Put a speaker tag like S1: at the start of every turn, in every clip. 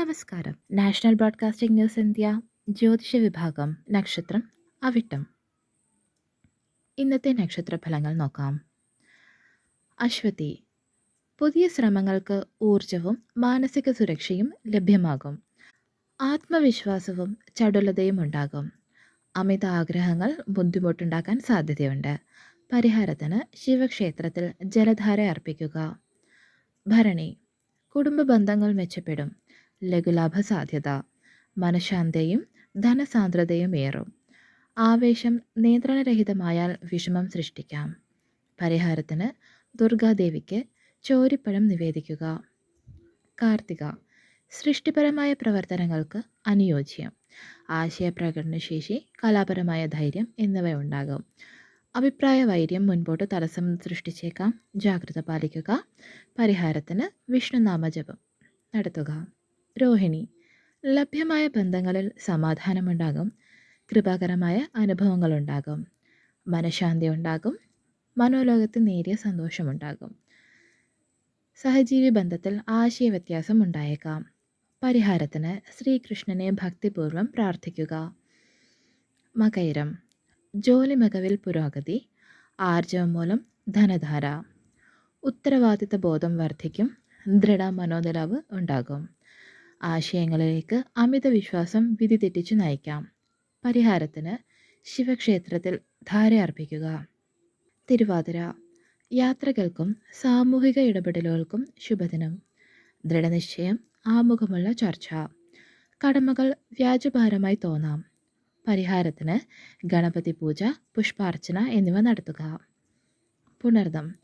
S1: നമസ്കാരം. National broadcasting news India ജ്യോതിഷ വിഭാഗം നക്ഷത്രം അവിട്ടം. ഇന്നത്തെ നക്ഷത്ര ഫലങ്ങൾ നോക്കാം. അശ്വതി പുതിയ ശ്രമങ്ങൾക്ക് ഊർജവും മാനസിക സുരക്ഷയും ലഭ്യമാകും. ആത്മവിശ്വാസവും ചടുലതയും ഉണ്ടാകും. അമിത ആഗ്രഹങ്ങൾ ബുദ്ധിമുട്ടുണ്ടാക്കാൻ സാധ്യതയുണ്ട്. പരിഹാരത്തിന് ശിവക്ഷേത്രത്തിൽ ജലധാര അർപ്പിക്കുക. ഭരണി കുടുംബ ബന്ധങ്ങൾ മെച്ചപ്പെടും. ലഘുലാഭ സാധ്യത മനഃശാന്തയും ധനസാന്ദ്രതയും ഏറും. ആവേശം നിയന്ത്രണരഹിതമായാൽ വിഷമം സൃഷ്ടിക്കാം. പരിഹാരത്തിന് ദുർഗാദേവിക്ക് ചോരിപ്പഴം നിവേദിക്കുക. കാർത്തിക സൃഷ്ടിപരമായ പ്രവർത്തനങ്ങൾക്ക് അനുയോജ്യം. ആശയപ്രകടനശേഷി കലാപരമായ ധൈര്യം എന്നിവ ഉണ്ടാകും അഭിപ്രായ വൈര്യം മുൻപോട്ട് തടസ്സം സൃഷ്ടിച്ചേക്കാം. ജാഗ്രത പാലിക്കുക. പരിഹാരത്തിന് വിഷ്ണുനാമജപം നടത്തുക. രോഹിണി. ലഭ്യമായ ബന്ധങ്ങളിൽ സമാധാനമുണ്ടാകും. കൃപാകരമായ അനുഭവങ്ങളുണ്ടാകും. മനഃശാന്തി ഉണ്ടാകും. മനോലോകത്ത് നേരിയ സന്തോഷമുണ്ടാകും. സഹജീവി ബന്ധത്തിൽ ആശയവ്യത്യാസം ഉണ്ടായേക്കാം. പരിഹാരത്തിന് ശ്രീകൃഷ്ണനെ ഭക്തിപൂർവം പ്രാർത്ഥിക്കുക. മകൈരം. ജോലി മികവിൽ പുരോഗതി. ആർജവം മൂലം ധനധാര. ഉത്തരവാദിത്ത ബോധം വർദ്ധിക്കും. ദൃഢ മനോനിലവ് ഉണ്ടാകും. ആശയങ്ങളിലേക്ക് അമിത വിശ്വാസം വിധി തെറ്റിച്ചു നയിക്കാം. പരിഹാരത്തിന് ശിവക്ഷേത്രത്തിൽ ധാര അർപ്പിക്കുക. തിരുവാതിര. യാത്രകൾക്കും സാമൂഹിക ഇടപെടലുകൾക്കും ശുഭദിനം. ദൃഢനിശ്ചയം ആമുഖമുള്ള ചർച്ച. കടമകൾ വ്യാജഭാരമായി തോന്നാം. പരിഹാരത്തിന് ഗണപതി പൂജ പുഷ്പാർച്ചന എന്നിവ നടത്തുക. പുണർദം.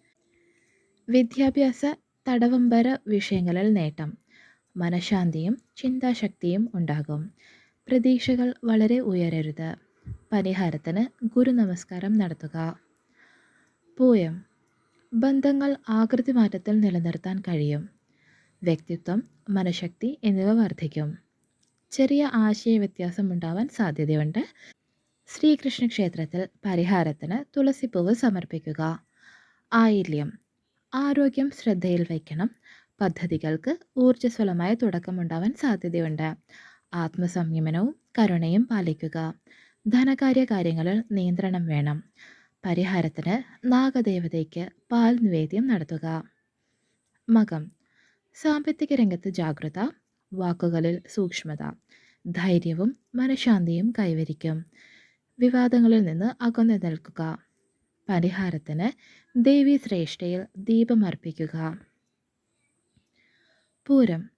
S1: വിദ്യാഭ്യാസ തടവമ്പര വിഷയങ്ങളിൽ നേട്ടം. മനഃശാന്തിയും ചിന്താശക്തിയും ഉണ്ടാകും. പ്രതീക്ഷകൾ വളരെ ഉയരരുത്. പരിഹാരത്തിന് ഗുരു നമസ്കാരം നടത്തുക. പൂയം. ബന്ധങ്ങൾ ആകൃതി മാറ്റത്തിൽ നിലനിർത്താൻ കഴിയും. വ്യക്തിത്വം മനഃശക്തി എന്നിവ വർദ്ധിക്കും. ചെറിയ ആശയ വ്യത്യാസം ഉണ്ടാവാൻ സാധ്യതയുണ്ട്. ശ്രീകൃഷ്ണ ക്ഷേത്രത്തിൽ പരിഹാരത്തിന് തുളസിപ്പൂവ് സമർപ്പിക്കുക. ആയില്യം. ആരോഗ്യം ശ്രദ്ധയിൽ വയ്ക്കണം. പദ്ധതികൾക്ക് ഊർജസ്വലമായ തുടക്കമുണ്ടാവാൻ സാധ്യതയുണ്ട്. ആത്മസംയമനവും കരുണയും പാലിക്കുക. ധനകാര്യ കാര്യങ്ങളിൽ നിയന്ത്രണം വേണം. പരിഹാരത്തിന് നാഗദേവതയ്ക്ക് പാൽ നിവേദ്യം നടത്തുക. മകം. സാമ്പത്തിക രംഗത്ത് ജാഗ്രത വാക്കുകളിൽ സൂക്ഷ്മത ധൈര്യവും മനഃശാന്തിയും കൈവരിക്കും. വിവാദങ്ങളിൽ നിന്ന് അകന്നു നിൽക്കുക. പരിഹാരത്തിന് ദേവി ശ്രേഷ്ഠയിൽ ദീപമർപ്പിക്കുക. പൂരം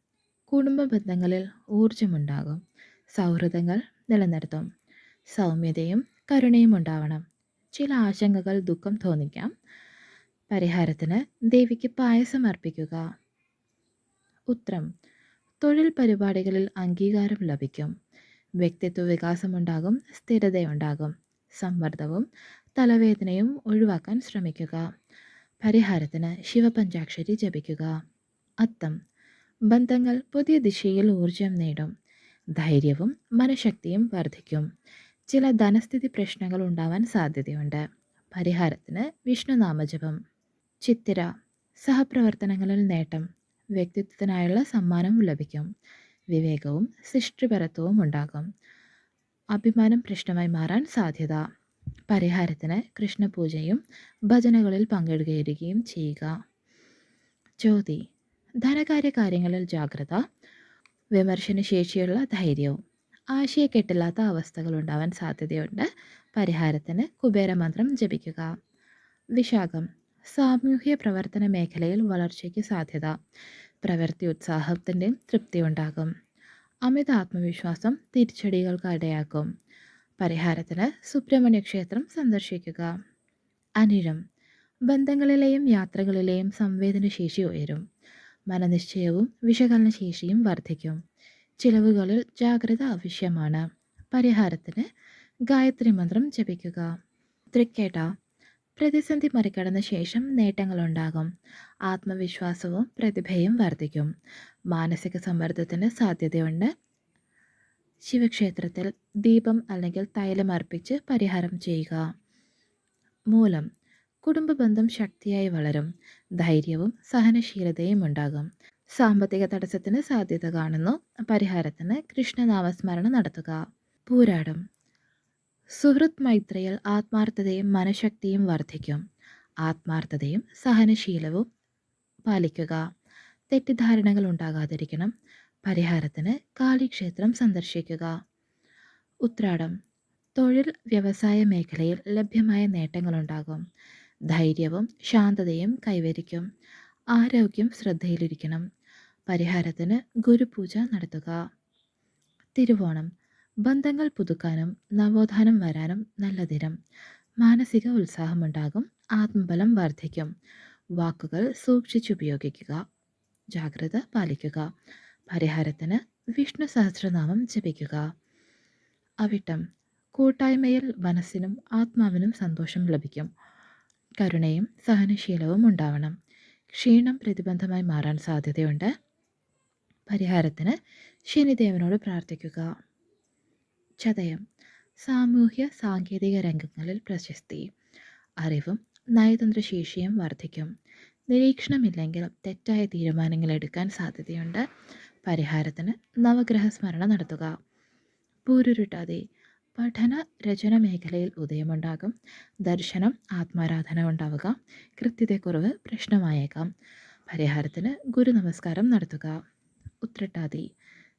S1: കുടുംബ ബന്ധങ്ങളിൽ ഊർജമുണ്ടാകും സൗഹൃദങ്ങൾ നിലനിർത്തും. സൗമ്യതയും കരുണയും ഉണ്ടാവണം. ചില ആശങ്കകൾ ദുഃഖം തോന്നിക്കാം. പരിഹാരത്തിന് ദേവിക്ക് പായസം അർപ്പിക്കുക. ഉത്രം തൊഴിൽ പരിപാടികളിൽ അംഗീകാരം ലഭിക്കും. വ്യക്തിത്വ വികാസമുണ്ടാകും സ്ഥിരതയുണ്ടാകും. സമ്മർദ്ദവും തലവേദനയും ഒഴിവാക്കാൻ ശ്രമിക്കുക. പരിഹാരത്തിന് ശിവപഞ്ചാക്ഷരി ജപിക്കുക. അത്തം ബന്ധങ്ങൾ പുതിയ ദിശയിൽ ഊർജം നേടും. ധൈര്യവും മനഃശക്തിയും വർദ്ധിക്കും. ചില ധനസ്ഥിതി പ്രശ്നങ്ങൾ ഉണ്ടാവാൻ സാധ്യതയുണ്ട്. പരിഹാരത്തിന് വിഷ്ണുനാമജപം ചിത്തിര സഹപ്രവർത്തനങ്ങളിൽ നേട്ടം വ്യക്തിത്വത്തിനായുള്ള സമ്മാനം ലഭിക്കും. വിവേകവും സൃഷ്ടിപരത്വവും ഉണ്ടാകും. അഭിമാനം പ്രശ്നമായി മാറാൻ സാധ്യത. പരിഹാരത്തിന് കൃഷ്ണപൂജയും ഭജനകളിൽ പങ്കെടുക്കുകയും ചെയ്യുക. ജ്യോതി ധനകാര്യ കാര്യങ്ങളിൽ ജാഗ്രത വിമർശന ശേഷിയുള്ള ധൈര്യവും ആശയക്കെട്ടില്ലാത്ത അവസ്ഥകൾ ഉണ്ടാവാൻ സാധ്യതയുണ്ട്. പരിഹാരത്തിന് കുബേരമന്ത്രം ജപിക്കുക. വിശാഖം സാമൂഹ്യ പ്രവർത്തന മേഖലയിൽ വളർച്ചയ്ക്ക് സാധ്യത പ്രവൃത്തി ഉത്സാഹത്തിന്റെയും തൃപ്തി ഉണ്ടാകും. അമിത ആത്മവിശ്വാസം തിരിച്ചടികൾക്ക് ഇടയാക്കും. പരിഹാരത്തിന് സുബ്രഹ്മണ്യ ക്ഷേത്രം സന്ദർശിക്കുക. അനിഴം ബന്ധങ്ങളിലെയും യാത്രകളിലെയും സംവേദനശേഷി ഉയരും. മനനിശ്ചയവും വിശകലനശേഷിയും വർദ്ധിക്കും. ചിലവുകളിൽ ജാഗ്രത ആവശ്യമാണ്. പരിഹാരത്തിന് ഗായത്രി മന്ത്രം ജപിക്കുക. തൃക്കേട്ട പ്രതിസന്ധി മറികടന്ന ശേഷം നേട്ടങ്ങളുണ്ടാകും. ആത്മവിശ്വാസവും പ്രതിഭയും വർദ്ധിക്കും. മാനസിക സമ്മർദ്ദത്തിന് സാധ്യതയുണ്ട്. ശിവക്ഷേത്രത്തിൽ ദീപം അല്ലെങ്കിൽ തൈലം അർപ്പിച്ച് പരിഹാരം ചെയ്യുക. മൂലം കുടുംബ ബന്ധം ശക്തിയായി വളരും. ധൈര്യവും സഹനശീലതയും ഉണ്ടാകും. സാമ്പത്തിക തടസ്സത്തിന് സാധ്യത കാണുന്നു. പരിഹാരത്തിന് കൃഷ്ണനാമസ്മരണ നടത്തുക. പൂരാടം. സുഹൃത് മൈത്രിയിൽ ആത്മാർത്ഥതയും മനഃശക്തിയും വർദ്ധിക്കും. ആത്മാർത്ഥതയും സഹനശീലവും പാലിക്കുക. തെറ്റിദ്ധാരണകൾ ഉണ്ടാകാതിരിക്കണം. പരിഹാരത്തിന് കാളിക്ഷേത്രം സന്ദർശിക്കുക. ഉത്രാടം. തൊഴിൽ വ്യവസായ മേഖലയിൽ ലഭ്യമായ നേട്ടങ്ങളുണ്ടാകും. ധൈര്യവും ശാന്തതയും കൈവരിക്കും. ആരോഗ്യം ശ്രദ്ധയിലിരിക്കണം. പരിഹാരത്തിന് ഗുരുപൂജ നടത്തുക. തിരുവോണം. ബന്ധങ്ങൾ പുതുക്കാനും നവോത്ഥാനം വരാനും നല്ല ദിനം. മാനസിക ഉത്സാഹമുണ്ടാകും. ആത്മബലം വർദ്ധിക്കും. വാക്കുകൾ സൂക്ഷിച്ചുപയോഗിക്കുക. ജാഗ്രത പാലിക്കുക. പരിഹാരത്തിന് വിഷ്ണു സഹസ്രനാമം ജപിക്കുക. അവിട്ടം. കൂട്ടായ്മയിൽ മനസ്സിനും ആത്മാവിനും സന്തോഷം ലഭിക്കും. കരുണയും സഹനശീലവും ഉണ്ടാവണം. ക്ഷീണം പ്രതിബന്ധമായി മാറാൻ സാധ്യതയുണ്ട്. പരിഹാരത്തിന് ശനിദേവനോട് പ്രാർത്ഥിക്കുക. ചതയം. സാമൂഹ്യ സാങ്കേതിക രംഗങ്ങളിൽ പ്രശസ്തി. അറിവും നയതന്ത്രശേഷിയും വർദ്ധിക്കും. നിരീക്ഷണമില്ലെങ്കിൽ തെറ്റായ തീരുമാനങ്ങൾ എടുക്കാൻ സാധ്യതയുണ്ട്. പരിഹാരത്തിന് നവഗ്രഹ സ്മരണ നടത്തുക. പൂരുരുട്ടാതെ പഠന രചന മേഖലയിൽ ഉദയമുണ്ടാകും. ദർശനം ആത്മാരാധന ഉണ്ടാവുക. കൃത്യതക്കുറവ് പ്രശ്നമായേക്കാം. പരിഹാരത്തിന് ഗുരു നമസ്കാരം നടത്തുക. ഉത്രട്ടാതി.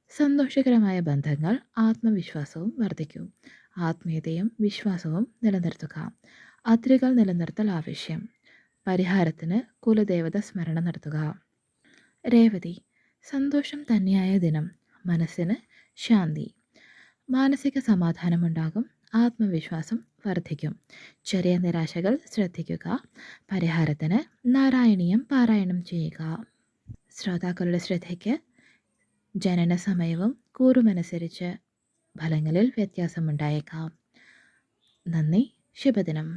S1: സന്തോഷകരമായ ബന്ധങ്ങൾ ആത്മവിശ്വാസവും വർദ്ധിക്കും. ആത്മീയതയും വിശ്വാസവും നിലനിർത്തുക. അതിരുകൾ നിലനിർത്തൽ ആവശ്യം. പരിഹാരത്തിന് കുലദേവത സ്മരണ നടത്തുക. രേവതി. സന്തോഷം തന്നെയായ ദിനം. മനസ്സിന് ശാന്തി. മാനസിക സമാധാനമുണ്ടാകും ആത്മവിശ്വാസം വർദ്ധിക്കും. ചെറിയ നിരാശകൾ ശ്രദ്ധിക്കുക. പരിഹാരത്തിന് നാരായണീയം പാരായണം ചെയ്യുക. ശ്രോതാക്കളുടെ ശ്രദ്ധയ്ക്ക് ജനന സമയവും കൂറുമനുസരിച്ച് ഫലങ്ങളിൽ വ്യത്യാസമുണ്ടായേക്കാം. നന്ദി ശുഭദിനം.